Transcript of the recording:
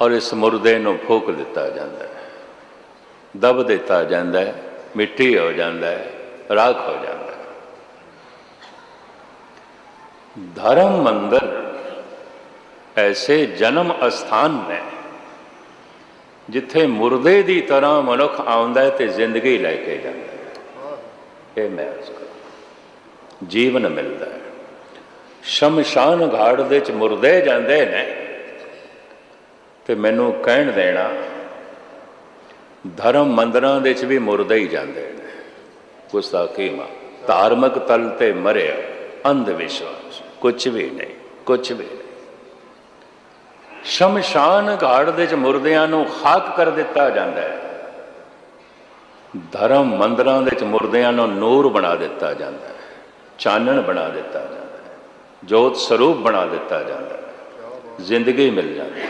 ਔਰ ਇਸ ਮੁਰਦੇ ਨੂੰ ਫੂਕ ਦਿੱਤਾ ਜਾਂਦਾ ਹੈ। ਦਬ ਦਿੱਤਾ ਜਾਂਦਾ ਹੈ, ਮਿੱਟੀ ਹੋ ਜਾਂਦਾ ਹੈ, ਰਾਖ ਹੋ ਜਾਂਦਾ ਹੈ। ਧਰਮ ਮੰਦਰ ਐਸੇ ਜਨਮ ਅਸਥਾਨ ਨੇ ਜਿੱਥੇ ਮੁਰਦੇ ਦੀ ਤਰ੍ਹਾਂ ਮਨੁੱਖ ਆਉਂਦਾ ਹੈ ਤੇ ਜ਼ਿੰਦਗੀ ਲੈ ਕੇ ਜਾਂਦਾ ਹੈ। ਇਹ ਮੈਂ ਜੀਵਨ ਮਿਲਦਾ ਹੈ। ਸ਼ਮਸ਼ਾਨ ਘਾਟ ਦੇ ਚ ਮੁਰਦੇ ਜਾਂਦੇ ਨੇ ਤੇ ਮੈਨੂੰ ਕਹਿਣ ਦੇਣਾ, ਧਰਮ ਮੰਦਰਾਂ ਦੇ ਚ ਵੀ ਮੁਰਦੇ ਹੀ ਜਾਂਦੇ ਨੇ। ਗੁਸਤਾਖੀ ਮਾ? ਧਾਰਮਿਕ ਤਲ ਤੇ ਮਰਿਆ ਅੰਧ ਵਿਸ਼ਵਾਸ ਕੁਝ ਵੀ ਨਹੀਂ ਕੁਝ ਵੀ ਨਹੀਂ। ਸ਼ਮਸ਼ਾਨ ਘਾਟ ਦੇ ਵਿੱਚ ਮੁਰਦਿਆਂ ਨੂੰ ਖਾਕ ਕਰ ਦਿੱਤਾ ਜਾਂਦਾ ਹੈ। ਧਰਮ ਮੰਦਰਾਂ ਦੇ ਚ ਮੁਰਦਿਆਂ ਨੂੰ ਨੂਰ ਬਣਾ ਦਿੱਤਾ ਜਾਂਦਾ ਹੈ, ਚਾਨਣ ਬਣਾ ਦਿੱਤਾ ਜਾਂਦਾ ਹੈ, ਜੋਤ ਸਰੂਪ ਬਣਾ ਦਿੱਤਾ ਜਾਂਦਾ ਹੈ, ਜ਼ਿੰਦਗੀ ਮਿਲ ਜਾਂਦੀ ਹੈ।